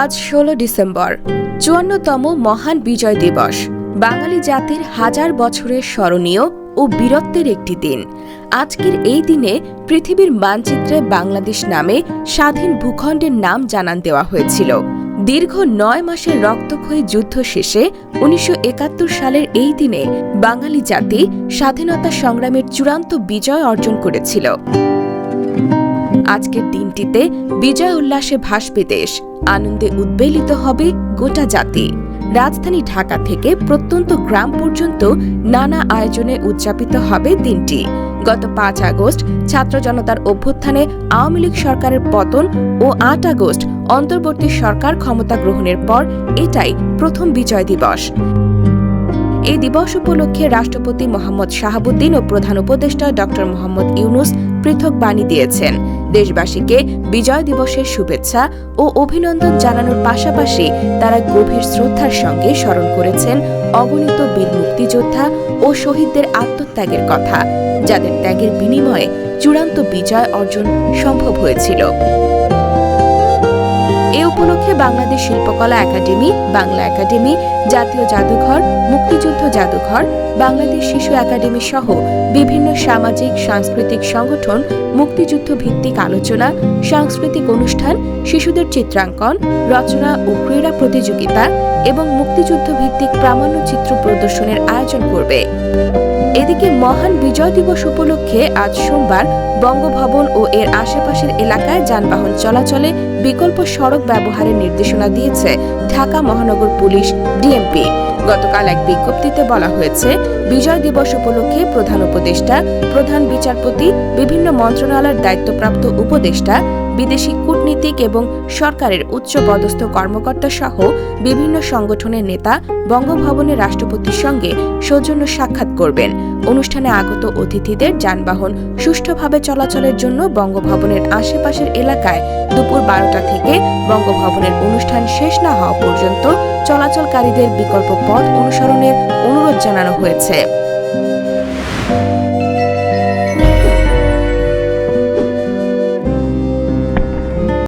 আজ ষোলো ডিসেম্বর, চুয়ান্নতম মহান বিজয় দিবস। বাঙালি জাতির হাজার বছরের স্মরণীয় ও বীরত্বের একটি দিন। আজকের এই দিনে পৃথিবীর মানচিত্রে বাংলাদেশ নামে স্বাধীন ভূখণ্ডের নাম জানান দেওয়া হয়েছিল। দীর্ঘ নয় মাসের রক্তক্ষয়ী যুদ্ধ শেষে উনিশশো একাত্তর সালের এই দিনে বাঙালি জাতি স্বাধীনতা সংগ্রামের চূড়ান্ত বিজয় অর্জন করেছিল। আজকের দিনটিতে বিজয় উল্লাসে ভাসবে দেশ। আনন্দে উদ্বেলিত হবে গোটা জাতি। রাজধানী ঢাকা থেকে প্রত্যন্ত গ্রাম পর্যন্ত নানা আয়োজনে উদযাপিত হবে দিনটি। গত পাঁচ আগস্ট ছাত্র জনতার অভ্যুত্থানে আওয়ামী লীগ সরকারের পতন ও আট আগস্ট অন্তর্বর্তী সরকার ক্ষমতা গ্রহণের পর এটাই প্রথম বিজয় দিবস। এই দিবস উপলক্ষে রাষ্ট্রপতি মোহাম্মদ শাহাবুদ্দিন ও প্রধান উপদেষ্টা ড মোহাম্মদ ইউনুস পৃথক বাণী দিয়েছেন। দেশবাসীকে বিজয় দিবসের শুভেচ্ছা ও অভিনন্দন জানানোর পাশাপাশি তারা গভীর শ্রদ্ধার সঙ্গে স্মরণ করেছেন অগণিত বীর মুক্তিযোদ্ধা ও শহীদদের আত্মত্যাগের কথা, যাদের ত্যাগের বিনিময়ে চূড়ান্ত বিজয় অর্জন সম্ভব হয়েছিল। উপলক্ষে বাংলাদেশ শিল্পকলা একাডেমি, বাংলা একাডেমি, জাতীয় জাদুঘর, মুক্তিযুদ্ধ জাদুঘর, বাংলাদেশ শিশু একাডেমি সহ বিভিন্ন সামাজিক, সাংস্কৃতিক সংগঠন, মুক্তিযুদ্ধ ভিত্তিক আলোচনা, সাংস্কৃতিক অনুষ্ঠান, শিশুদের চিত্রাঙ্কন, রচনা ও ক্রীড়া প্রতিযোগিতা এবং মুক্তিযুদ্ধ ভিত্তিক প্রামাণ্য চিত্র প্রদর্শনের আয়োজন করবে। এদিকে মহান বিজয় দিবস উপলক্ষে আজ সোমবার বঙ্গভবন ও এর আশেপাশের এলাকায় যানবাহন চলাচলে বিকল্প সড়ক ব্যবহারের নির্দেশনা দিয়েছে ঢাকা মহানগর পুলিশ ডিএমপি। গতকাল এক বিজ্ঞপ্তিতে বলা হয়েছে, বিজয় দিবস উপলক্ষে প্রধান উপদেষ্টা, প্রধান বিচারপতি, বিভিন্ন মন্ত্রণালয়ের দায়িত্বপ্রাপ্ত উপদেষ্টা বিদেশি কূটনীতিক এবং সরকারের উচ্চ পদস্থ কর্মকর্তা সহ বিভিন্ন সংগঠনের নেতা বঙ্গভবনে রাষ্ট্রপতির সঙ্গে সৌজন্য সাক্ষাৎ করবেন। অনুষ্ঠানে আগত অতিথিদের যানবাহন সুষ্ঠুভাবে চলাচলের জন্য বঙ্গভবনের আশেপাশের এলাকায় দুপুর বারোটা থেকে বঙ্গভবনের অনুষ্ঠান শেষ না হওয়া পর্যন্ত চলাচলকারীদের বিকল্প পথ অনুসরণের অনুরোধ জানানো হয়েছে।